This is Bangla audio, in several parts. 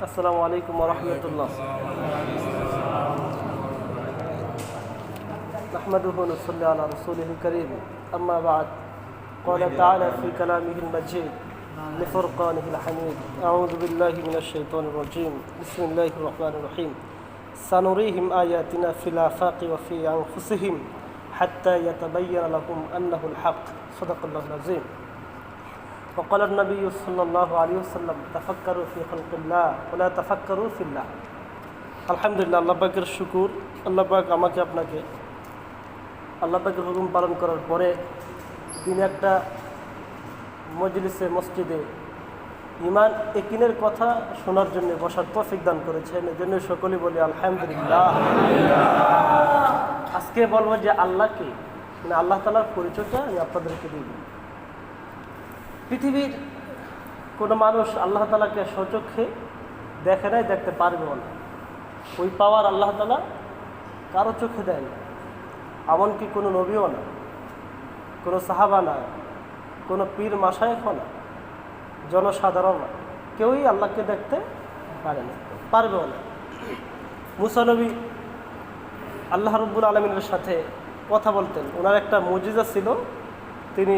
السلام عليكم ورحمة الله. نحمده ونصلي على رسوله الكريم. أما بعد قال تعالى في كلامه المجيد لفرقانه الحميد. أعوذ بالله من الشيطان الرجيم. بسم الله الرحمن الرحيم. سنريهم آياتنا في الآفاق وفي أنفسهم حتى يتبين لهم أنه الحق. صدق الله العظيم. وقال النبي صلى الله عليه وسلم تفكروا في خلق الله ولا تفكروا في الله আলহামদুলিল্লাহ আল্লাহ পাকের শুকুর আল্লাহ পাক আমাকে আপনাকে আল্লাহ পাকের হুকুম পালন করার পরে তিনি একটা মজলিসে মসজিদে ইমান একিনের কথা শোনার জন্য বসার তফিক দান করেছেন এই জন্য সকলেই বলি আলহামদুলিল্লাহ আজকে বলবো যে আল্লাহকে মানে আল্লাহ তালার পরিচয়টা আমি আপনাদেরকে দিব পৃথিবীর কোনো মানুষ আল্লাহ তালাকে সচক্ষে দেখে নাই, দেখতে পারবেও না। ওই পাওয়ার আল্লাহ তালা কারও চোখে দেয় না। এমনকি কোনো নবীও না, কোনো সাহাবা না, কোনো পীর মাসায়ক না জনসাধারণ না। কেউই আল্লাহকে দেখতে পারে না, পারবেও না। মুসানবী আল্লাহ রব্বুল আলমিনের সাথে কথা বলতেন। ওনার একটা মজিজা ছিল, তিনি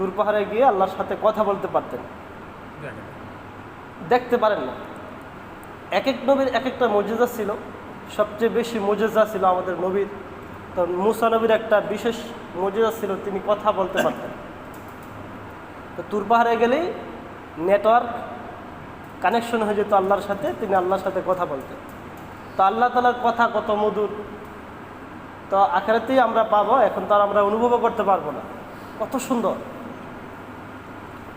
তুর পাহাড়ে গিয়ে আল্লাহর সাথে কথা বলতে পারতেন। দেখতে পারেন না। এক এক নবীর এক একটা মজেজা ছিল। সবচেয়ে বেশি মজেজা ছিল আমাদের নবীর। তো মুসা নবীর একটা বিশেষ মজেজা ছিল, তিনি কথা বলতে পারতেন। তো তুর পাহাড়ে গেলেই নেটওয়ার্ক, কানেকশন হয়ে যেত আল্লাহর সাথে, তিনি আল্লাহর সাথে কথা বলতেন। তো আল্লাহ তালার কথা কত মধুর। তো আখেরাতেই আমরা পাবো, এখন তো আর আমরা অনুভবও করতে পারব না। কত সুন্দর।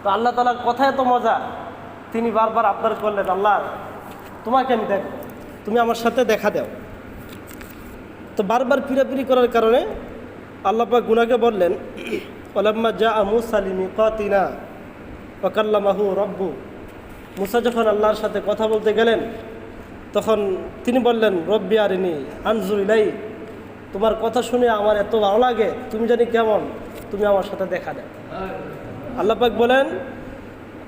তো আল্লাহ তালার কথা এত মজা। তিনি বারবার আবদার করলেন, আল্লাহ, তোমাকে আমি দেখব তুমি আমার সাথে দেখা দাও। তো বারবার পিরাপিরি করার কারণে আল্লাপা গুনাকে বললেন ওলাম্মা যা মুসালিমি কতিনা ওকাল্লামাহু রব্বু। মুসা যখন আল্লাহর সাথে কথা বলতে গেলেন, তখন তিনি বললেন, রব্বি আরিনি আনজুর ইলাই তোমার কথা শুনে আমার এত ভালো লাগে, তুমি জানি কেমন, তুমি আমার সাথে দেখা দেয় আল্লাপাক বলেন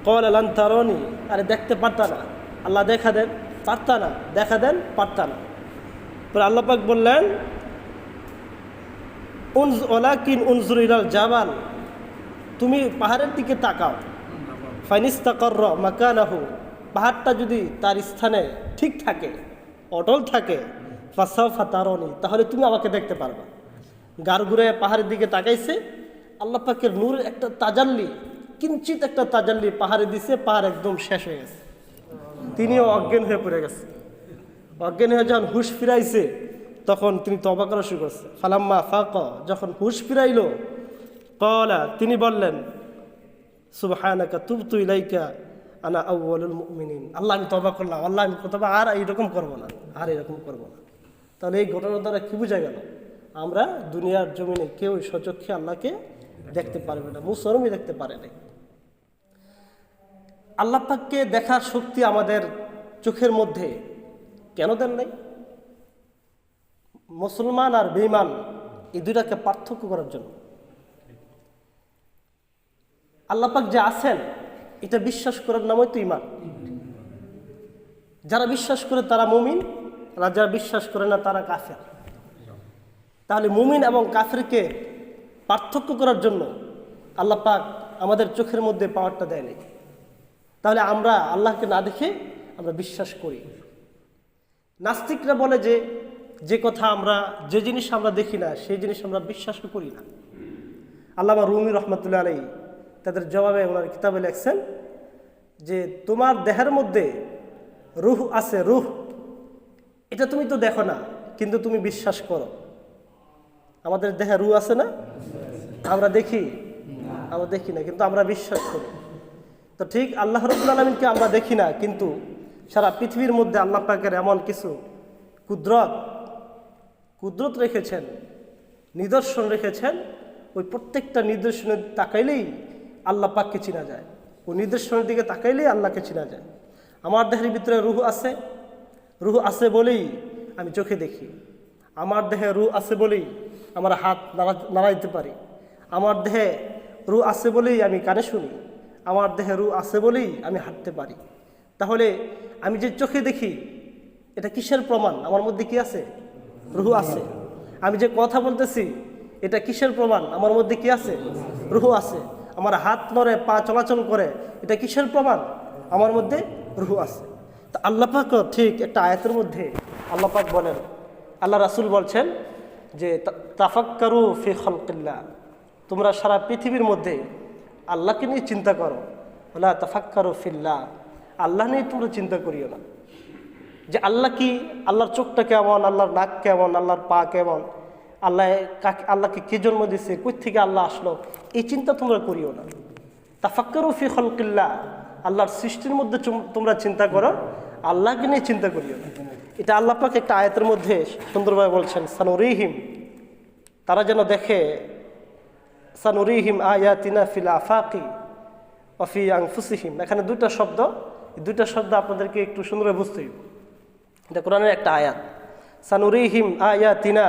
কল আলান তারনি আরে দেখতে পারতা না। আল্লাহ দেখা দেন, পারতা না। দেখা দেন, পারতা না। পরে আল্লাপাক বললেন, উনজ ওলাকিন উনজুর ইলাল জাবাল তুমি পাহাড়ের দিকে তাকাও। ফাইনিস্তাকর মাকানাহু, পাহাড়টা যদি তার স্থানে ঠিক থাকে, অটল থাকে ফাসাও ফাতারনি তাহলে তুমি আমাকে দেখতে পারবা। ঘুরে পাহাড়ের দিকে তাকাইছে আল্লাহ পাকের নূরের একটা তাজাল্লি, কিঞ্চিত একটা তাজাল্লি পাহাড়ে দিছে, পাহাড় একদম শেষ হয়ে গেছে। তিনিও অজ্ঞান হয়ে পড়ে গেছে। অজ্ঞান হয়ে যখন হুশ ফিরাইছে, তখন তিনি তবা করা শুরু করছে। ফালাম্মা ফাক, যখন হুশ ফিরাইল কলা তিনি বললেন, সুবহানাকা তুবতু ইলাইকা, আনা আউ্বালুল মুমিনিন। আল্লাহ, আমি তবা করলাম। আল্লাহ, আমি তবা আর এইরকম করব না, আর এরকম করব না। তাহলে এই ঘটনার দ্বারা কী বোঝা গেল? আমরা দুনিয়ার জমিনে কেউ সচক্ষে আল্লাহকে দেখতে পারবে না মুসলমই দেখতে পারে না আল্লাহ পাককে দেখার শক্তি আমাদের চোখের মধ্যে কেন দেন নাই? মুসলমান আর বেইমান এই দুইটাকে পার্থক্য করার জন্য। আল্লাপাক যে আছেন, এটা বিশ্বাস করার নামই তো ইমান যারা বিশ্বাস করে তারা মুমিন, আর যারা বিশ্বাস করে না তারা কাফের। তাহলে মুমিন এবং কাফেরকে পার্থক্য করার জন্য আল্লাহ পাক আমাদের চোখের মধ্যে পাওয়ারটা দেয়নি। তাহলে আমরা আল্লাহকে না দেখে আমরা বিশ্বাস করি। নাস্তিকরা বলে যে যে কথা আমরা, যে জিনিস আমরা দেখি না, সেই জিনিস আমরা বিশ্বাস করি না। আল্লামা রুমি রহমতুল্লাহ আলাই তাদের জবাবে ওনার কিতাবে লেখছেন যে, তোমার দেহের মধ্যে রুহ আছে, রুহ। এটা তুমি তো দেখো না, কিন্তু তুমি বিশ্বাস করো। আমাদের দেহে রুহ আছে না? আমরা দেখি আমরা দেখি না, কিন্তু আমরা বিশ্বাস করি। তো ঠিক আল্লাহ রবুল আলমিনকে আমরা দেখি না, কিন্তু সারা পৃথিবীর মধ্যে আল্লাহ পাকের এমন কিছু কুদরত কুদরত রেখেছেন, নিদর্শন রেখেছেন, ওই প্রত্যেকটা নিদর্শনের তাকাইলেই আল্লাহ পাককে চিনা যায়। ওই নিদর্শনের দিকে তাকাইলেই আল্লাহকে চেনা যায়। আমার দেহের ভিতরে রুহ আছে রুহ আছে বলেই আমি চোখে দেখি। আমার দেহে রুহ আছে বলেই আমার হাত নাড়া, নাড়াইতে পারি। আমার দেহে রু আছে বলেই আমি কানে শুনি, আমার দেহে রু আছে বলেই আমি হাঁটতে পারি। তাহলে আমি যে চোখে দেখি, এটা কিসের প্রমাণ? আমার মধ্যে কি আছে? রুহু আছে। আমি যে কথা বলতেছি, এটা কিসের প্রমাণ? আমার মধ্যে কি আছে? রুহু আছে। আমার হাত নড়ে, পা চলাচল করে, এটা কিসের প্রমাণ? আমার মধ্যে রুহু আছে। তা আল্লাহ পাকও ঠিক একটা আয়াতের মধ্যে আল্লাহ পাক বলেন, আল্লাহ রাসূল বলছেন যে তাফাক্কারু ফি খলকিল্লা তোমরা সারা পৃথিবীর মধ্যে আল্লাহকে নিয়ে চিন্তা করো। ওলা তাফাক্কারু ফিল্লা আল্লাহ নিয়ে তোমরা চিন্তা করিও না। যে আল্লাহ কি, আল্লাহর চোখটা কেমন, আল্লাহর নাক কেমন, আল্লাহর পা কেমন, আল্লাহ কাকে, আল্লাহকে কে জন্ম দিছে কই থেকে আল্লাহ আসলো, এই চিন্তা তোমরা করিও না। তাফাক্কারু ফি খলকিল্লা আল্লাহর সৃষ্টির মধ্যে তোমরা চিন্তা করো, আল্লাহকে নিয়ে চিন্তা করিও না। এটা আল্লাহ পাক একটা আয়াতের মধ্যে সুন্দরভাবে বলছেন, সানুরিহিম, তারা যেন দেখে সানুরিহিম আয়াতিনা ফিল আফাকি অফি আংফুসিহিম এখানে দুইটা শব্দ দুইটা শব্দ আপনাদেরকে একটু সুন্দর বুঝতে হবে এটা কোরআনের একটা আয়াত। সানুরিহিম আয়াতিনা,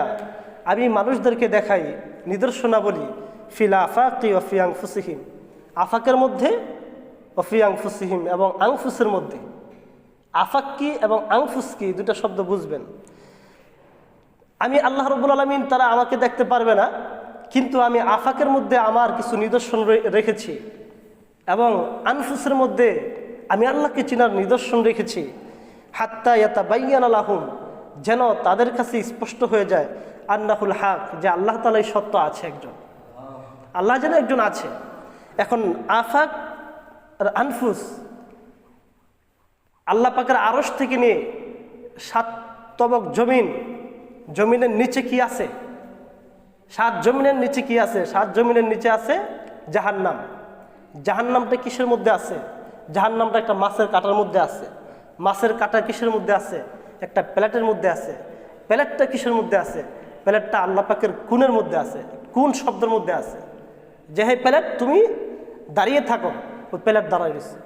আমি মানুষদেরকে দেখাই নিদর্শনাবলী ফিল আফাকি অফি আংফুসিহিম আফাকের মধ্যে অফি আংফুসিহিম এবং আংফুসের মধ্যে। আফাক কি এবং আংফুস কি দুটা শব্দ বুঝবেন। আমি আল্লাহ রবুল আলমিন তারা আমাকে দেখতে পারবে না কিন্তু আমি আফাকের মধ্যে আমার কিছু নিদর্শন রেখেছি এবং আনফুসের মধ্যে আমি আল্লাহকে চিনার নিদর্শন রেখেছি। হাত্তা ইয়াতা বাইয়ান আলাহুম যেন তাদের কাছে স্পষ্ট হয়ে যায় আন্নাহুল হাক, যে আল্লাহ তালাই সত্য আছে একজন। আল্লাহ যেন একজন আছে। এখন আফাক আর আনফুস আল্লাহ পাকের আড়স থেকে নিয়ে সাত তবক জমিন, জমিনের নিচে কি আছে? সাত জমিনের নিচে কি আছে? সাত জমিনের নিচে আছে জাহান্নাম। জাহান্নামটা কিসের মধ্যে আছে? জাহান্নামটা একটা মাছের কাটার মধ্যে আছে। মাছের কাটা কিসের মধ্যে আছে? একটা প্লেটের মধ্যে আছে। প্লেটটা কিসের মধ্যে আছে? প্লেটটা আল্লাহ পাকের কুনের মধ্যে আছে। কোন শব্দের মধ্যে আছে। যে হে প্লেট, তুমি দাঁড়িয়ে থাকো। ওই প্লেট দাঁড়ায় রয়েছে।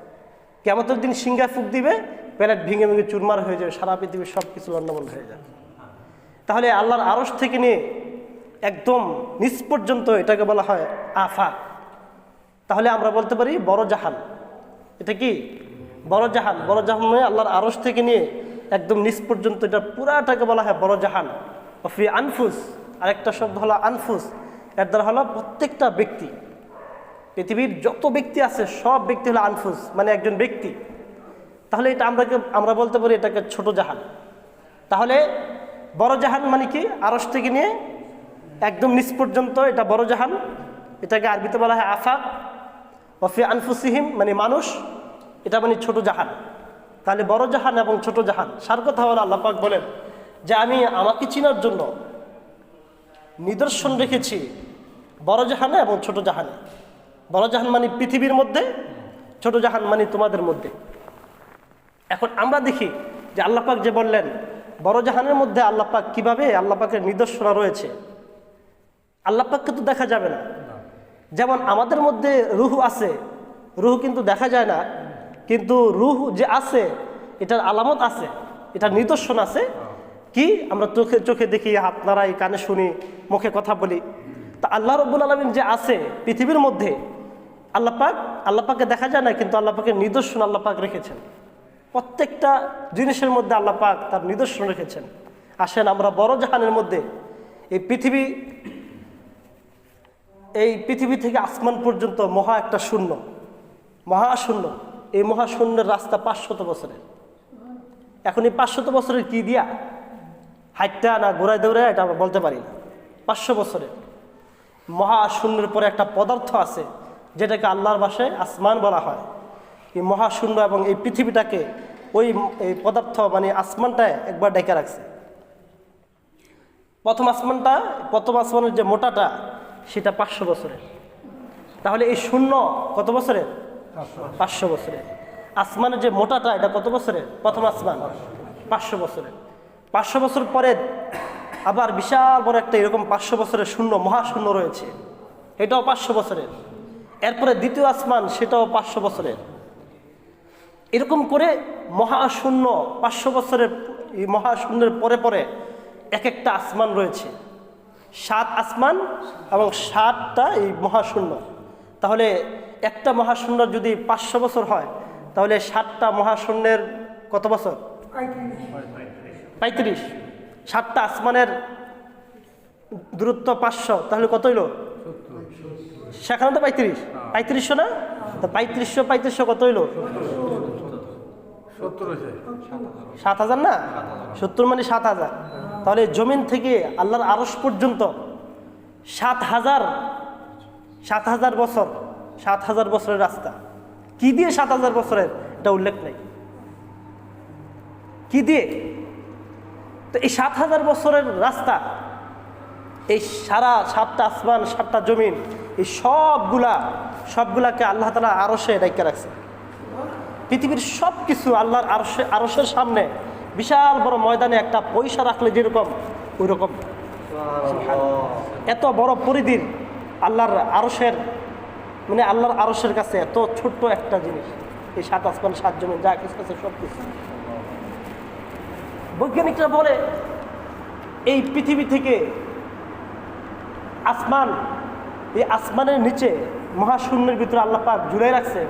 কেমতের দিন সিঙ্গায় ফুক দিবে, প্লেট ভেঙে ভেঙে চুরমার হয়ে যাবে, সারা পৃথিবীর সব কিছু লন্ডমন্ড হয়ে যাবে। তাহলে আল্লাহর আড়স থেকে নিয়ে একদম নিচ পর্যন্ত এটাকে বলা হয় আফা। তাহলে আমরা বলতে পারি বড় জাহান এটা কি? বড় জাহান বড় জাহান নয় আল্লাহর আড়স থেকে নিয়ে একদম নিচ পর্যন্ত এটা পুরাটাকে বলা হয় বড় জাহান অফি আনফুস, আরেকটা শব্দ হলো আনফুস। এর দ্বারা হলো প্রত্যেকটা ব্যক্তি, পৃথিবীর যত ব্যক্তি আছে সব ব্যক্তি হলো আনফুস মানে একজন ব্যক্তি। তাহলে এটা আমরা আমরা বলতে পারি এটাকে ছোট জাহান তাহলে বড় জাহান মানে কি? আরস থেকে নিয়ে একদম নিচ পর্যন্ত এটা বড় জাহান। এটাকে আরবিতে বলা হয় আফাক অফি আনফুসিহিম মানে মানুষ, এটা মানে ছোট জাহান। তাহলে বড় জাহান এবং ছোট জাহান। সার কথা হলো আল্লাহ পাক বলেন যে আমি আমাকে চিনার জন্য নিদর্শন রেখেছি বড় জাহানে এবং ছোট জাহানে। বড় জাহান মানে পৃথিবীর মধ্যে, ছোট জাহান মানে তোমাদের মধ্যে। এখন আমরা দেখি যে আল্লাপাক যে বললেন, বড় জাহানের মধ্যে আল্লাপাক কীভাবে আল্লাপাকের নিদর্শনা রয়েছে। আল্লাপাককে তো দেখা যাবে না। যেমন আমাদের মধ্যে রুহ আছে, রুহ কিন্তু দেখা যায় না, কিন্তু রুহ যে আছে, এটার আলামত আছে, এটার নিদর্শন আছে। কি? আমরা চোখে চোখে দেখি হাত নাড়াই কানে শুনি, মুখে কথা বলি। তা আল্লাহ রব্বুল আলমিন যে আছে পৃথিবীর মধ্যে আল্লাপাক আল্লাপাকে দেখা যায় না, কিন্তু আল্লাপাকের নিদর্শন আল্লাপাক রেখেছেন। প্রত্যেকটা জিনিসের মধ্যে আল্লাহ পাক তার নিদর্শন রেখেছেন। আসেন আমরা বড় জাহানের মধ্যে, এই পৃথিবী এই পৃথিবী থেকে আসমান পর্যন্ত মহা একটা শূন্য। মহাশূন্য এই মহাশূন্যের রাস্তা পাঁচশত বছরের। এখন এই পাঁচশত বছরের কি দিয়া? হাইটটা না ঘোরায় দৌড়ায় এটা আমরা বলতে পারি না। পাঁচশো বছরের। মহাশূন্যের পরে একটা পদার্থ আছে, যেটাকে আল্লাহর ভাষায় আসমান বলা হয়। এই মহাশূন্য এবং এই পৃথিবীটাকে ওই এই পদার্থ মানে আসমানটায় একবার ডেকে রাখছে। প্রথম আসমানটা, প্রথম আসমানের যে মোটাটা সেটা পাঁচশো বছরের। তাহলে এই শূন্য কত বছরের? পাঁচশো। বছরের। আসমানের যে মোটাটা এটা কত বছরের? প্রথম আসমান। পাঁচশো বছরের। পাঁচশো বছর পরে আবার বিশাল বড় একটা এরকম পাঁচশো বছরের শূন্য মহাশূন্য রয়েছে। এটাও পাঁচশো বছরের। এরপরে দ্বিতীয় আসমান সেটাও পাঁচশো বছরের। এরকম করে মহাশূন্য পাঁচশো বছরের এই মহাশূন্যের পরে পরে এক একটা আসমান রয়েছে। সাত আসমান এবং সাতটা এই মহাশূন্য। তাহলে একটা মহাশূন্য যদি পাঁচশো বছর হয় তাহলে সাতটা মহাশূন্যের কত বছর? পঁয়ত্রিশ। সাতটা আসমানের দূরত্ব পাঁচশো তাহলে কত হইল? সেখানে তো পঁয়ত্রিশ। পঁয়ত্রিশশো না? তো পঁয়ত্রিশশো পঁয়ত্রিশশো কত হইল? সাত হাজার না? সত্তর মানে সাত হাজার। তাহলে জমিন থেকে আল্লাহর আরস পর্যন্ত সাত হাজার সাত হাজার বছর, সাত হাজার বছরের রাস্তা। কি দিয়ে সাত হাজার বছরের? এটা উল্লেখ নেই। কি দিয়ে? তো এই সাত হাজার বছরের রাস্তা, এই সারা সাতটা আসমান, সাতটা জমিন, এই সবগুলা, সবগুলাকে আল্লাহ তালা আরসে রেখে রাখছে। পৃথিবীর সব কিছু আল্লাহর আরশে, আরশের সামনে বিশাল বড় ময়দানে একটা পয়সা রাখলে যেরকম ওই রকম এত বড় পরিধির আল্লাহর আরসের মানে আল্লাহর আরশের কাছে এত ছোট্ট একটা জিনিস। এই সাত আসমান, সাত জমি যা কিছু আছে সব কিছু। বৈজ্ঞানিকরা বলে, এই পৃথিবী থেকে আসমান, এই আসমানের নিচে মহাশূন্যের ভিতরে আল্লাহ পাক রাখছে।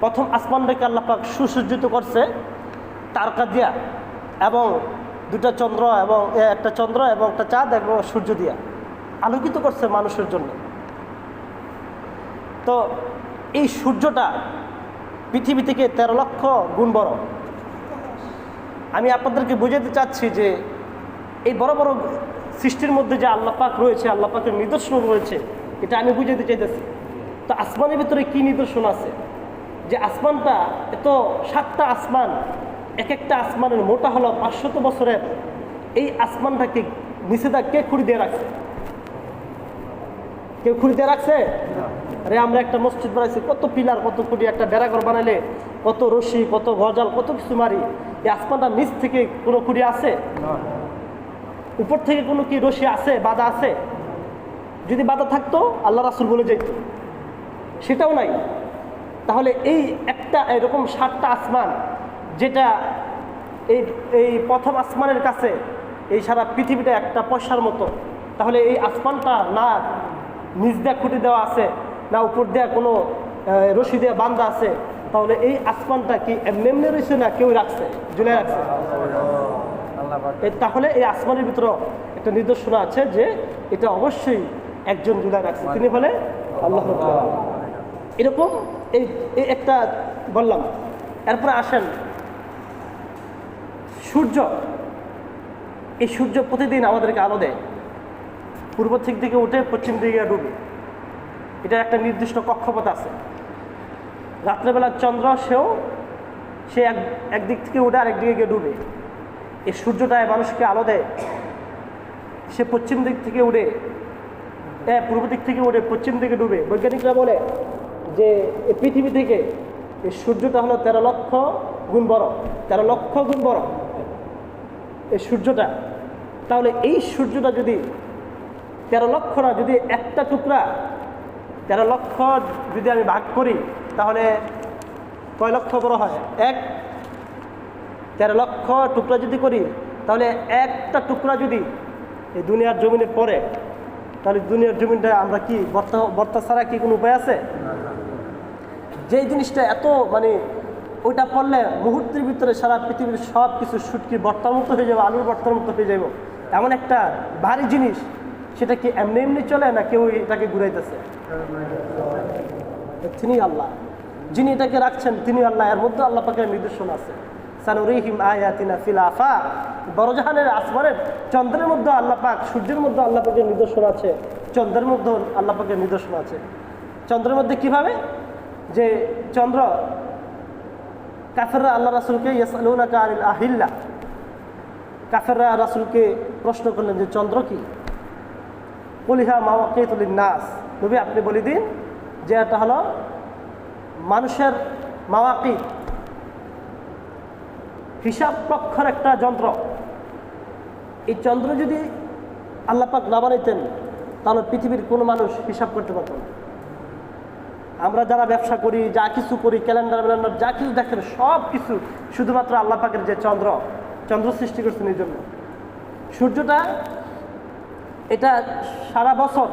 প্রথম আসমানটাকে আল্লাহ পাক সুসজ্জিত করছে, তারকা দিয়া। এবং দুটা চন্দ্র এবং একটা চন্দ্র এবং একটা চাঁদ এবং সূর্য দিয়া আলোকিত করছে মানুষের জন্য। তো এই সূর্যটা পৃথিবী থেকে তেরো লক্ষ গুণ বড়। আমি আপনাদেরকে বুঝাতে চাচ্ছি যে এই বড় বড় সৃষ্টির মধ্যে যে আল্লাহ পাক রয়েছে, আল্লাহ পাকের নিদর্শন রয়েছে, এটা আমি বুঝাতে চাইতেছি। তো আসমানের ভিতরে কি নিদর্শন আছে? যে আসমানটা এত সাতটা আসমান এক একটা আসমানের মোটা হলো পাঁচশত বছরের এই আসমানটাকে নিষেধা কে খুঁড়ি দিয়ে রাখছে? কেউ খুঁড়ি দিয়ে রাখছে? আরে আমরা একটা মসজিদ বানাইছি কত পিলার কত খুঁটি একটা ডেরাঘর বানাইলে কত রশি কত গজাল কত কিছু মারি। এই আসমানটা নিচ থেকে কোনো খুঁড়ি আছে? উপর থেকে কোনো কি রশি আছে বাধা আছে? যদি বাধা থাকতো আল্লাহ রাসুল বলে যেত সেটাও নাই। তাহলে এই একটা এরকম সাতটা আসমান যেটা এই এই প্রথম আসমানের কাছে, এই সারা পৃথিবীটা একটা পয়সার মতো। তাহলে এই আসমানটা না নিচ দেয়া খুঁটি দেওয়া আছে, না উপর দেয়া কোনো রশি দেওয়া বান্ধা আছে, তাহলে এই আসমানটা কি এমনি এমনি রয়েছে না কেউ রাখছে, ঝুলে রাখছে? তাহলে এই আসমানের ভিতরে একটা নিদর্শন আছে যে এটা অবশ্যই একজন জুলাই রাখছে। তিনি হলে আল্লাহ এরকম এই একটা বললাম। এরপরে আসেন সূর্য, এই সূর্য প্রতিদিন আমাদেরকে আলো দেয়। পূর্ব দিক থেকে উঠে পশ্চিম দিকে ডুবে। এটা একটা নির্দিষ্ট কক্ষপথ আছে। রাত্রেবেলা চন্দ্র, সেও সে এক, একদিক থেকে উঠে আরেক দিকে গিয়ে ডুবে। এই সূর্যটায় মানুষকে আলো দেয়। সে পশ্চিম দিক থেকে উঠে হ্যাঁ পূর্ব দিক থেকে উঠে পশ্চিম দিকে ডুবে। বৈজ্ঞানিকরা বলে যে এই পৃথিবী থেকে এই সূর্যটা হলো তেরো লক্ষ গুণ বড়। তেরো লক্ষ গুণ বড়। এই সূর্যটা তাহলে এই সূর্যটা যদি তেরো লক্ষ না যদি একটা টুকরা তেরো লক্ষ যদি আমি ভাগ করি তাহলে কয় লক্ষ বড় হয়? এক। তেরো লক্ষ টুকরা যদি করি তাহলে একটা টুকরা যদি এই দুনিয়ার জমিনে পড়ে তাহলে দুনিয়ার জমিনটা আমরা কি বর্তা বর্তা ছাড়া কি কোনো উপায় আছে? যেই জিনিসটা এত মানে ওইটা পড়লে মুহূর্তের ভিতরে সারা পৃথিবীর সব কিছু সুটকি বর্তার মতো হয়ে যাবে, আলুর বর্তার মতো হয়ে যাব এমন একটা ভারী জিনিস, সেটা কি এমনি এমনি চলে না কেউ এটাকে ঘুরাইতেছে? তিনি আল্লাহ। যিনি এটাকে রাখছেন তিনি আল্লাহ। এর মধ্যে আল্লাহ পাকের নিদর্শন আছে। সানুরিহিম আয়াতিনা ফিল আফা। বড়জাহানের আসমানের চন্দ্রের মধ্যে আল্লাহ পাক, সূর্যের মধ্যে আল্লাহ পাকের নিদর্শন আছে। চন্দ্রের মধ্যে আল্লাহ পাকের নিদর্শন আছে। চন্দ্রের মধ্যে কীভাবে? যে চন্দ্র কাফেররা আল্লাহ রাসুলকে আহিল্লা। কাফেররা রাসুলকে প্রশ্ন করলেন যে, চন্দ্র কি? কলিহা মাওয়াকিতুলিন নাস নবী, আপনি বলে দিন যে এটা হলো মানুষের মাওয়াকি। হিসাব পক্ষর একটা যন্ত্র। এই চন্দ্র যদি আল্লাপাক না বানাইতেন, তাহলে পৃথিবীর কোনো মানুষ হিসাব করতে পারত না। আমরা যারা ব্যবসা করি যা কিছু করি ক্যালেন্ডার ব্যালেন্ডার যা কিছু দেখেন সব কিছু শুধুমাত্র আল্লাহ পাকের যে চন্দ্র চন্দ্র সৃষ্টি করছেন এই জন্য। সূর্যটা এটা সারা বছর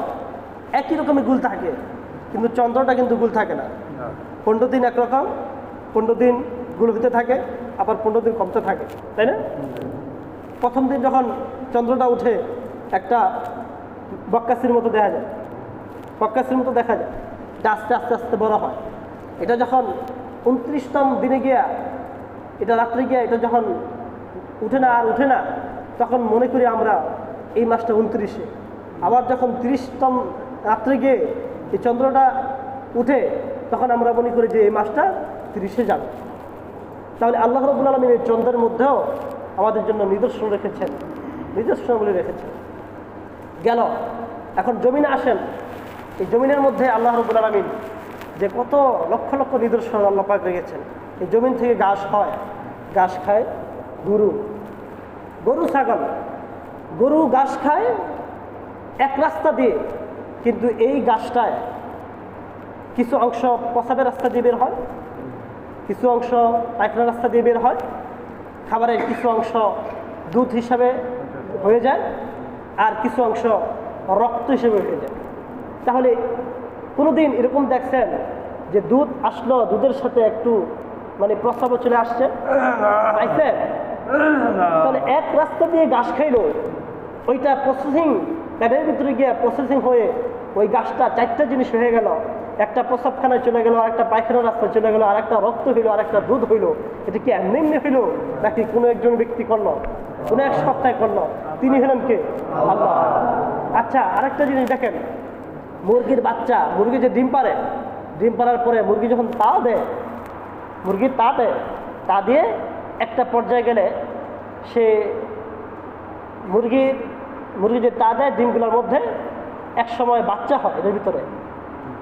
একই রকমের গুল থাকে কিন্তু চন্দ্রটা কিন্তু গুল থাকে না। পনেরো দিন একরকম পনেরো দিন গুল হতে থাকে আবার পনেরো দিন কমতে থাকে তাই না? প্রথম দিন যখন চন্দ্রটা উঠে একটা বক্কাসির মতো দেখা যায়। বক্কাসির মতো দেখা যায়। এটা আস্তে আস্তে আস্তে বড় হয়। এটা যখন উনত্রিশতম দিনে গিয়া, এটা রাত্রে গিয়া এটা যখন উঠে না আর উঠে না, তখন মনে করি আমরা এই মাসটা উনত্রিশে। আবার যখন তিরিশতম রাত্রে গিয়ে এই চন্দ্রটা উঠে, তখন আমরা মনে করি যে এই মাসটা তিরিশে যাবে। তাহলে আল্লাহ রবুল আলমিন এই চন্দ্রের মধ্যেও আমাদের জন্য নিদর্শন রেখেছেন। নিদর্শনগুলি রেখেছেন। গেল। এখন জমিনে আসেন। এই জমিনের মধ্যে আল্লাহ রবুল আলমিন যে কত লক্ষ লক্ষ নিদর্শন আল্লাহ পাক রেখেছেন। এই জমিন থেকে ঘাস হয়, ঘাস খায় গরু। গরু, ছাগল। গরু, ঘাস খায় এক রাস্তা দিয়ে, কিন্তু এই গাছটায় কিছু অংশ পসাবের রাস্তা দিয়ে বের হয়, কিছু অংশ পায়খানা রাস্তা দিয়ে বের হয়, খাবারের কিছু অংশ দুধ হিসাবে হয়ে যায়, আর কিছু অংশ রক্ত হিসেবে হয়ে যায়। তাহলে কোনোদিন এরকম দেখছেন যে দুধ আসলো, দুধের সাথে একটু মানে প্রস্রাবও চলে আসছে? তাহলে এক রাস্তা দিয়ে ঘাস খাইলো, ওইটা প্রসেসিং প্যাডের ভিতরে গিয়ে প্রসেসিং হয়ে ওই গাছটা চারটা জিনিস হয়ে গেল। একটা প্রসাবখানায় চলে গেল আর একটা পায়খানার রাস্তায় চলে গেল আর একটা রক্ত হইল আর একটা দুধ হইল। এটা কি এমনি এমনি হইল, নাকি কোনো একজন ব্যক্তি করল? কোনো এক সপ্তাহে করল? তিনি হলেন কে? আল্লাহ। আচ্ছা আরেকটা জিনিস দেখেন। মুরগির বাচ্চা মুরগি যে ডিম পারে ডিম পারার পরে মুরগি যখন তা দেয় মুরগির তা দেয় তা দিয়ে একটা পর্যায়ে গেলে সে মুরগি মুরগি যে তা দেয় ডিমগুলোর মধ্যে এক সময় বাচ্চা হয় এর ভিতরে।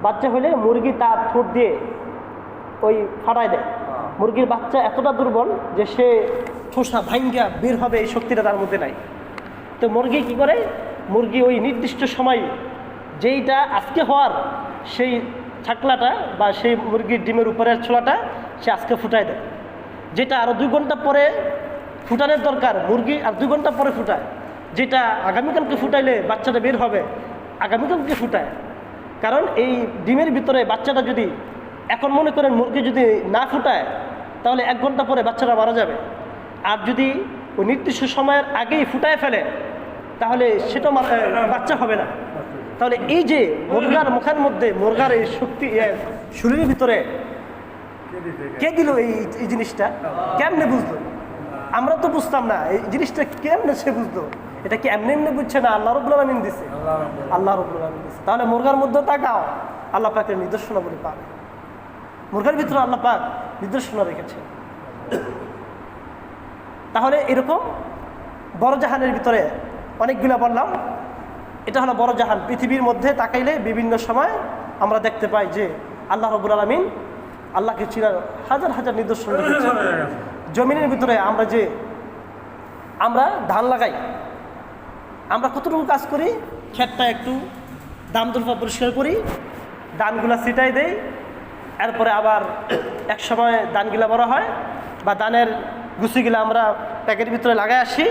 বাচ্চা হলে মুরগি তার ঠোঁট দিয়ে ওই ফাটায় দেয়। মুরগির বাচ্চা এতটা দুর্বল যে সে ঠোসা ভাঙ্গা বের হবে এই শক্তিটা তার মধ্যে নাই। তো মুরগি কি করে? মুরগি ওই নির্দিষ্ট সময় যেইটা আজকে হওয়ার সেই ছাকলাটা বা সেই মুরগির ডিমের উপরের ছোলাটা সে আজকে ফুটায় দেয়। যেটা আরও দুই ঘণ্টা পরে ফুটানোর দরকার, মুরগি আর দুই ঘণ্টা পরে ফুটায়। যেটা আগামীকালকে ফুটাইলে বাচ্চাটা বের হবে, আগামীকালকে ফুটায়। কারণ এই ডিমের ভিতরে বাচ্চাটা যদি এখন মনে করেন মুরগি যদি না ফুটায়, তাহলে এক ঘণ্টা পরে বাচ্চাটা মারা যাবে। আর যদি ওই নির্দিষ্ট সময়ের আগেই ফুটায় ফেলে, তাহলে সেটা বাচ্চা হবে না। তাহলে এই যে মুরগার মুখের মধ্যে মুরগার এই শক্তি শরীরের ভিতরে কে দিল এই জিনিসটা? কেমনে বুঝলো? আমরা তো বুঝতাম না এই জিনিসটা কেমনে সে বুঝলো? এটা কি এমনি এমনি বুঝছে না আল্লাহ রবুল্লা আলমিন দিছে? আল্লাহ রবুল্লা আলমিন দিছে। তাহলে মুরগার মধ্যে তাকাও আল্লাহ পাকের নিদর্শনা বলে পাবে মুরগার ভিতরে আল্লাহ পাক নিদর্শনা রেখেছে। তাহলে এরকম বড় জাহানের ভিতরে অনেকগুলো বললাম। এটা হলো বড় জাহান পৃথিবীর মধ্যে তাকাইলে বিভিন্ন সময় আমরা দেখতে পাই যে আল্লাহ রবুল আলমিন আল্লাহকে চিনার হাজার হাজার নিদর্শন জমিনের ভিতরে আমরা যে আমরা ধান লাগাই, আমরা কতটুকু কাজ করি? ক্ষেতটা একটু দাম দুলফা পরিষ্কার করি, ধানগুলা ছিটাই দেই, এরপরে আবার এক সময় ধানগুলা বড় হয় বা ধানের গুছিগুলো আমরা প্যাকেটের ভিতরে লাগাই আসি।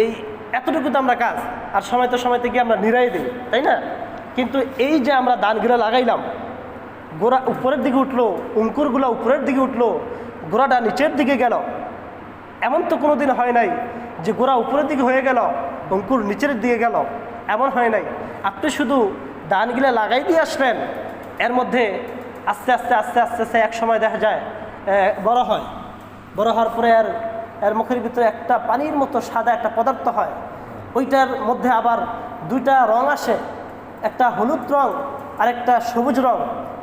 এই এতটুকু তো আমরা কাজ, আর সময় তো সময় থেকে আমরা নিরাই দিই, তাই না? কিন্তু এই যে আমরা ধানগুলো লাগাইলাম, গোড়া উপরের দিকে উঠল, অঙ্কুরগুলো উপরের দিকে উঠল, গোড়াটা নিচের দিকে গেল। এমন তো কোনো দিন হয় নাই যে গোড়া উপরের দিকে হয়ে গেল, অঙ্কুর নিচের দিকে গেল। এমন হয় নাই। আপনি শুধু ধানগুলা লাগাই দিয়ে আসলেন এর মধ্যে আস্তে আস্তে আস্তে আস্তে আস্তে এক সময় দেখা যায় বড় হয়। বড় হওয়ার পরে আর এর মুখের ভিতরে একটা পানির মতো সাদা একটা পদার্থ হয়। ওইটার মধ্যে আবার দুইটা রং আসে। একটা হলুদ রং আর একটা সবুজ রং।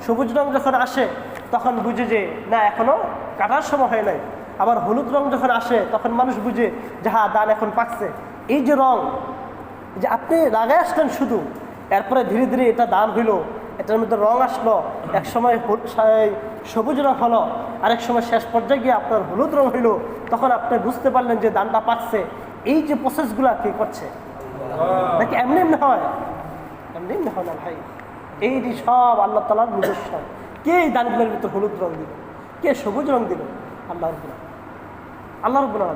সবুজ রং যখন আসে, তখন বুঝে যে, না এখনও কাটার সময় হয় নাই। আবার হলুদ রং যখন আসে, তখন মানুষ বুঝে যে হ্যাঁ দান এখন পাকছে। এই যে রং যে আপনি লাগাই আসলেন শুধু, এরপরে ধীরে ধীরে এটা দান হইল। এটার মধ্যে রং আসলো, এক সময় সবুজ রং হলো, আরেক সময় শেষ পর্যায়ে গিয়ে আপনার হলুদ রং হইল। তখন আপনি বুঝতে পারলেন যে দানটা পাকছে এই যে প্রসেসগুলো কে করছে? নাকি এমনি এমনি হয়? এমনি এমনি হয় না ভাই। এই যে সব আল্লাহ তালার নিদর্শন কে এই দানগুলোর ভিতর হলুদ রং দিল? কে সবুজ রং দিল? আল্লাহ রবুল্লা আল্লাহ রবুল্লা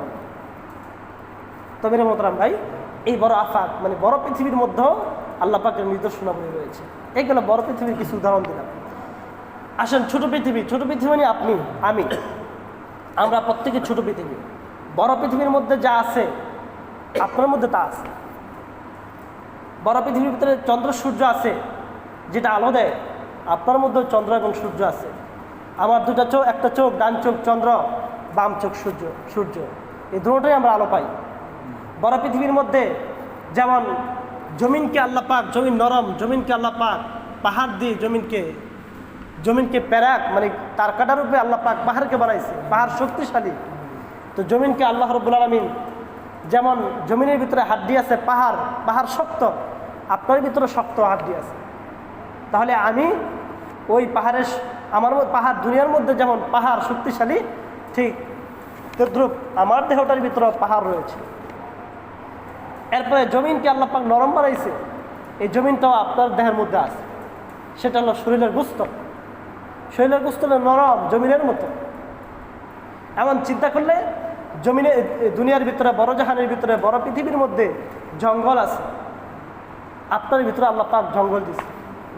তবে রে ভাই, এই বড় আফাক মানে বড় পৃথিবীর মধ্যেও আল্লাহ পাকের নিদর্শনাবলী রয়েছে। এইগুলো বড় পৃথিবীর কিছু উদাহরণ দিলাম। আসেন, ছোট পৃথিবী। ছোট পৃথিবী মানে আপনি, আমি। আমরা প্রত্যেকে ছোট পৃথিবী। বড় পৃথিবীর মধ্যে যা আছে, আপনার মধ্যে তা আছে। বড় পৃথিবীর ভিতরে চন্দ্র, সূর্য আছে, যেটা আলো দেয়, আপনার মধ্যেও চন্দ্র এবং সূর্য আছে। আমার দুটা চোখ, একটা চোখ, ডান চোখ চন্দ্র, বাম চোখ সূর্য সূর্য। এই দুটোটাই আমরা আলো পাই। বড় পৃথিবীর মধ্যে যেমন জমিনকে আল্লাহ পাক, জমিন নরম, জমিনকে আল্লাহ পাক পাহাড় দিয়ে জমিনকে জমিনকে প্যারাক মানে তার কাটার রূপে আল্লাহ পাক পাহাড়কে বানাইছে, পাহাড় শক্তিশালী। তো জমিনকে আল্লাহ রব্বুল আলমিন যেমন জমিনের ভিতরে হাড্ডি আছে, পাহাড় পাহাড় শক্ত, আপনার ভিতরে শক্ত হাড্ডি আছে। তাহলে আমি ওই পাহাড়ের আমার পাহাড় দুনিয়ার মধ্যে যেমন পাহাড় শক্তিশালী, ঠিক তদ্রুপ আমার দেহটার ভিতরে পাহাড় রয়েছে। এরপরে জমিনকে আল্লাহ পাক নরম বানাইছে, এই জমিনটাও আপনার দেহের মধ্যে আছে। সেটা হলো শরীরের গুস্ত। শরীরের গুস্ত নরম জমিনের মতো। এমন চিন্তা করলে জমিনে দুনিয়ার ভিতরে, বড় জাহানের ভিতরে, বড় পৃথিবীর মধ্যে জঙ্গল আছে। আপনার ভিতরে আল্লাহ পাক জঙ্গল দিছে,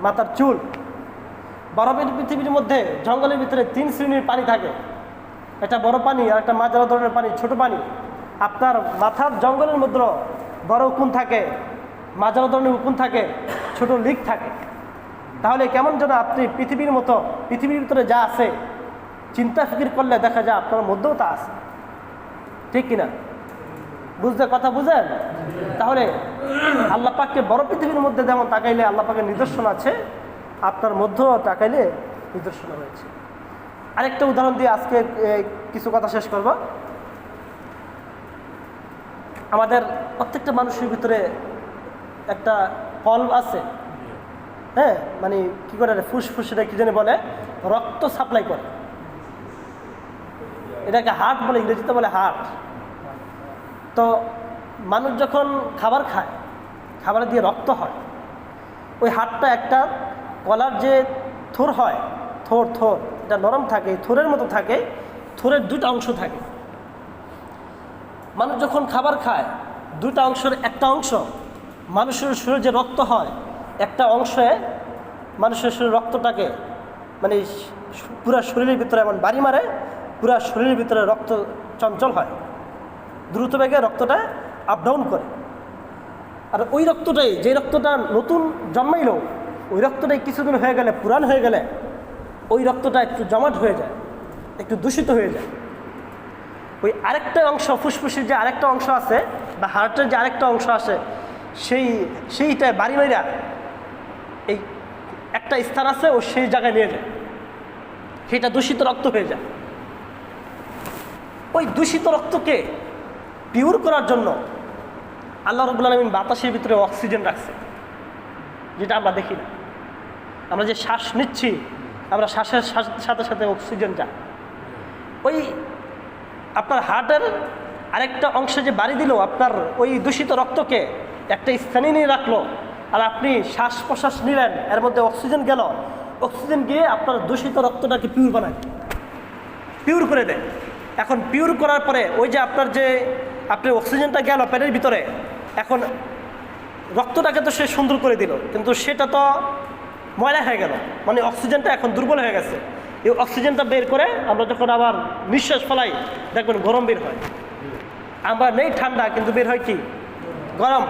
মাথার চুল। বড় পৃথিবীর মধ্যে জঙ্গলের ভিতরে তিন শ্রেণির পানি থাকে। একটা বড় পানি আর একটা মাঝারা ধরনের পানি, ছোট পানি। আপনার মাথার জঙ্গলের মধ্যে বড় উকুন থাকে, মাঝারা ধরনের উকুন থাকে, ছোট লিক থাকে। তাহলে কেমন যেন আপনি পৃথিবীর মতো, পৃথিবীর ভিতরে যা আছে, চিন্তা ফিকির করলে দেখা যায় আপনার মধ্যেও তা আছে। ঠিক কিনা? বুঝতে কথা বুঝেন? তাহলে আল্লাহ পাককে বড় পৃথিবীর মধ্যে যেমন তাকাইলে আল্লাহ পাকের নিদর্শন আছে, আপনার মধ্যেও তাকাইলে নিদর্শন রয়েছে। আরেকটা উদাহরণ দিয়ে আজকে কিছু কথা শেষ করব। আমাদের প্রত্যেকটা মানুষের ভিতরে একটা কল আছে। হ্যাঁ মানে কি করে ফুসফুসটা কি জানি বলে? রক্ত সাপ্লাই করে। এটাকে হার্ট বলে, ইংরেজিতে বলে হার্ট তো মানুষ যখন খাবার খায়, খাবার দিয়ে রক্ত হয়, ওই হাটটা একটা কলার যে থোর হয়, থোর থোর এটা নরম থাকে, থোরের মতো থাকে, থোরের দুটো অংশ থাকে। মানুষ যখন খাবার খায় দুটা অংশের একটা অংশ মানুষের শরীরে যে রক্ত হয়, একটা অংশে মানুষের শরীরে রক্তটাকে মানে পুরো শরীরের ভিতরে এমন বাড়ি মারে, পুরো শরীরের ভিতরে রক্ত চঞ্চল হয়। দ্রুত বেগে রক্তটা আপ ডাউন করে। আর ওই রক্তটাই, যে রক্তটা নতুন জন্মাইল, ওই রক্তটাই কিছুদিন হয়ে গেলে পুরান হয়ে গেলে, ওই রক্তটা একটু জমাট হয়ে যায়, একটু দূষিত হয়ে যায়। ওই আরেকটা অংশ, ফুসফুসের যে আরেকটা অংশ আছে বা হার্টের যে আরেকটা অংশ আছে, সেই সেইটা বাড়ি মাইরা এই একটা স্থান আছে, ও সেই জায়গায় নিয়ে যায়। সেটা দূষিত রক্ত হয়ে যায়। ওই দূষিত রক্তকে পিওর করার জন্য আল্লাহ রবুল আলমিন বাতাসের ভিতরে অক্সিজেন রাখছে। যেটা আমরা দেখি না। আমরা যে শ্বাস নিচ্ছি, আমরা শ্বাসের সাথে সাথে অক্সিজেন যায় ওই আপনার হার্টের আরেকটা অংশে যে বাড়ি দিল, আপনার ওই দূষিত রক্তকে একটা স্থানে নিয়ে রাখল, আর আপনি শ্বাস প্রশ্বাস নিলেন, এর মধ্যে অক্সিজেন গেল, অক্সিজেন গিয়ে আপনার দূষিত রক্তটাকে পিউর বানায় পিউর করে দেয়। এখন পিউর করার পরে ওই যে আপনার যে আপনি অক্সিজেনটা গেল পেটের ভিতরে, এখন রক্তটাকে তো সে সুন্দর করে দিল, কিন্তু সেটা তো ময়লা হয়ে গেল মানে অক্সিজেনটা এখন দুর্বল হয়ে গেছে। এই অক্সিজেনটা বের করে আমরা যখন আবার নিঃশ্বাস ফেলাই, দেখবেন গরম বের হয়। আমরা নেই ঠান্ডা, কিন্তু বের হয় কি? গরম।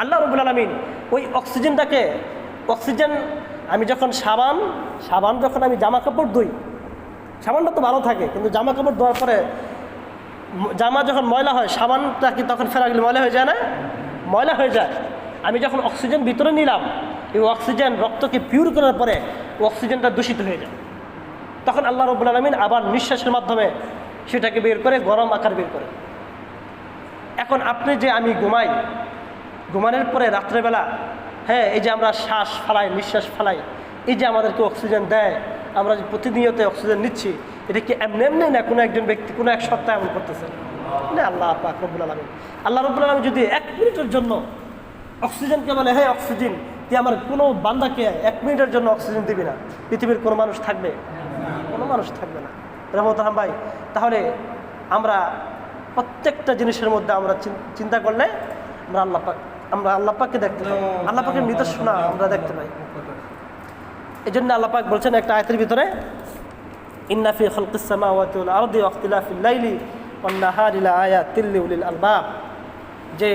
আল্লাহ রবুল আলমিন ওই অক্সিজেনটাকে, অক্সিজেন, আমি যখন সাবান সাবান যখন আমি জামা কাপড় ধুই, সাবানটা তো ভালো থাকে, কিন্তু জামা কাপড় ধোয়ার পরে জামা যখন ময়লা হয়, সাবানটা কি তখন ফেরা গেলে ময়লা হয়ে যায় না? ময়লা হয়ে যায়। আমি যখন অক্সিজেন ভিতরে নিলাম, এই অক্সিজেন রক্তকে পিউর করার পরে অক্সিজেনটা দূষিত হয়ে যায়। তখন আল্লাহ রবুল আলমিন আবার নিঃশ্বাসের মাধ্যমে সেটাকে বের করে, গরম আকার বের করে। এখন আপনি যে আমি ঘুমাই, ঘুমানোর পরে রাত্রেবেলা হ্যাঁ এই যে আমরা শ্বাস ফালাই, নিঃশ্বাস ফালাই, এই যে আমাদেরকে অক্সিজেন দেয়, আমরা যে প্রতিনিয়ত অক্সিজেন নিচ্ছি, এটা কি এমনি এমনি না কোনো একজন ব্যক্তি কোনো এক সপ্তাহ এমন করতেছে? না, আল্লাহ পাক রব্বুল আলমী আল্লাহ রব্বুল আলমী যদি এক মিনিটের জন্য অক্সিজেনকে বলে হ্যাঁ অক্সিজেন, তুই আমার কোনো বান্দাকে এক মিনিটের জন্য অক্সিজেন দিবি না। পৃথিবীর কোনো মানুষ থাকবে। কোনো মানুষ থাকবে না। রহমত রাম ভাই তাহলে আমরা প্রত্যেকটা জিনিসের মধ্যে আমরা চিন্তা করলে আমরা আল্লাহ পাক আমরা আল্লাহ পাককে দেখতে পাই। আল্লাহ পাকের নিদর্শনা আমরা দেখতে পাই। এই জন্য আল্লাহ পাক বলছেন একটা আয়তের ভিতরে ইন্নাফি খলকিসামাওয়াতি ওয়াল আরদি ওয়াখতিলাফিল লাইলি ওয়ান নাহারি লাআয়াতিল লিউলিল আলবাব। যে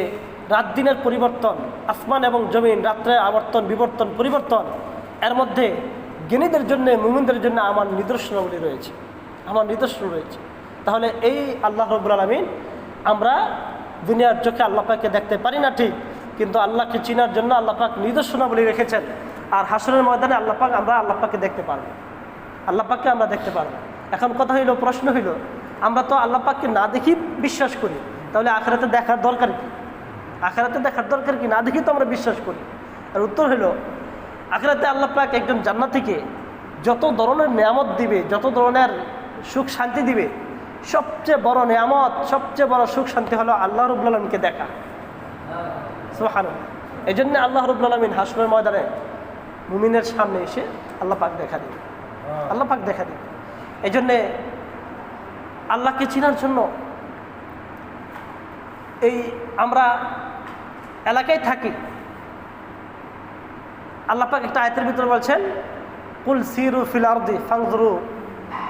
রাত দিনের পরিবর্তন আসমান এবং জমিন রাত্রে আবর্তন বিবর্তন পরিবর্তন এর মধ্যে জ্ঞানীদের জন্য, মুমিনদের জন্য আমার নিদর্শনাবলী রয়েছে। আমার নিদর্শন রয়েছে। তাহলে এই আল্লাহ রবুল আলমিন আমরা দুনিয়ার চোখে আল্লাহ পাককে দেখতে পারি না ঠিক, কিন্তু আল্লাহকে চিনার জন্য আল্লাহ পাক নিদর্শনাবলী রেখেছেন। আর হাসনের ময়দানে আল্লাহ পাক, আমরা আল্লাহ পাককে দেখতে পারব। আল্লাহ পাককে আমরা দেখতে পারব। এখন কথা হইল, প্রশ্ন হইল, আমরা তো আল্লাহ পাককে না দেখি বিশ্বাস করি, তাহলে আখেরাতে দেখার দরকার কি? আখেরাতে দেখার দরকার কি? না দেখি তো আমরা বিশ্বাস করি। আর উত্তর হলো আখেরাতে আল্লাহ পাক একজন জান্নাতিকে যত ধরনের নিয়ামত দিবে যত ধরনের সুখ শান্তি দিবে সবচেয়ে বড় নিয়ামত সবচেয়ে বড় সুখ শান্তি হলো আল্লাহ রবুল আলমীকে দেখা। সুহান এই জন্য আল্লাহ রবুল আলমিন হাসনের ময়দানে মুমিনের সামনে এসে আল্লাহ পাক দেখা দিবে। আল্লাহ পাক দেখা দিবে। এই জন্যে আল্লাহকে চিনার জন্য এই আমরা এলাকায় থাকি আল্লাহ পাক একটা আয়তের ভিতরে বলছেন, কুল সিরু ফিল আরদি ফাংজরু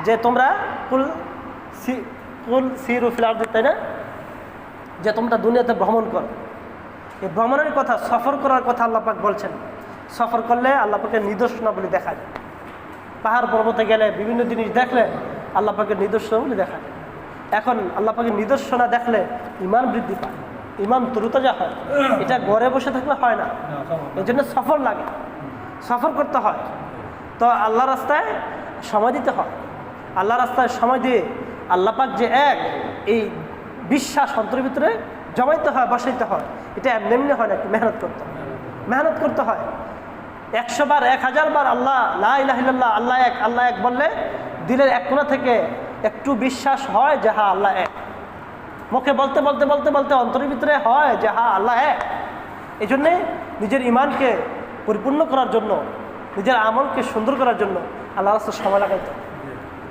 যে তোমরা কুল সি, কুল সিরু ফিল আরদি, তাই না? যে তোমরা দুনিয়াতে ভ্রমণ করো। এই ভ্রমণের কথা, সফর করার কথা আল্লাহ পাক বলছেন। সফর করলে আল্লাহ পাকের নিদর্শনাবলী দেখা যায় পাহাড় পর্বতে গেলে বিভিন্ন জিনিস দেখলে আল্লাহ পাকের নিদর্শনাবলী দেখা যায় এখন আল্লাহ পাকের নিদর্শনা দেখলে ইমান বৃদ্ধি পায়। ইমান তরুতাজা হয় এটা ঘরে বসে থাকলে হয় না। এই জন্য সফর লাগে। সফর করতে হয়। তো আল্লাহ রাস্তায় সময় দিতে হয়। আল্লাহ রাস্তায় সময় দিয়ে আল্লাহ পাক যে এক এই বিশ্বাস অন্তরের ভিতরে জমাইতে হয় বসাইতে হয়। এটা এমনি এমনি হয় না একটু মেহনত করতে হয়। মেহনত করতে হয়। একশো বার এক হাজার বার আল্লাহ লাহ আল্লাহ এক আল্লাহ এক বললে দিলের এক কোণা থেকে একটু বিশ্বাস হয় যে হ্যাঁ আল্লাহ এক। মুখে বলতে বলতে বলতে বলতে অন্তরের ভিতরে হয় যে হা আল্লাহ এক এই জন্যে নিজের ইমানকে পরিপূর্ণ করার জন্য নিজের আমলকে সুন্দর করার জন্য আল্লাহ রাস্তা সময় লাগাইতে হয়।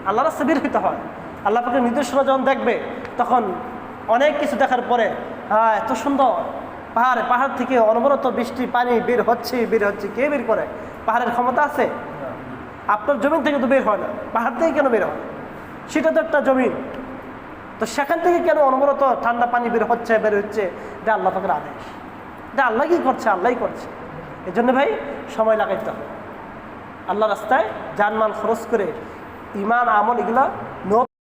আল্লাহ রাস্তা বের হইতে হয়। আল্লাহ পাকে নির্দেশনা যখন দেখবে তখন অনেক কিছু দেখার পরে হ্যাঁ এত সুন্দর। পাহাড় পাহাড় থেকে অনবরত বৃষ্টি পানি বের হচ্ছে বের হচ্ছে কে বের করে? পাহাড়ের ক্ষমতা আছে? আপনার জমিন থেকে তো বের হয় না। পাহাড় থেকে কেন বের হয়? সেটা তো একটা জমিন। তো সেখান থেকে কেন অনবরত ঠান্ডা পানি বের হচ্ছে বের হচ্ছে? এটা আল্লাহ পাকের আদেশ। এটা আল্লাহ কি করছে? আল্লাহ করছে। এই জন্য ভাই, সময় লাগাইতে হবে। আল্লাহ রাস্তায় যানমান খরচ করে ইমান আমল এগুলা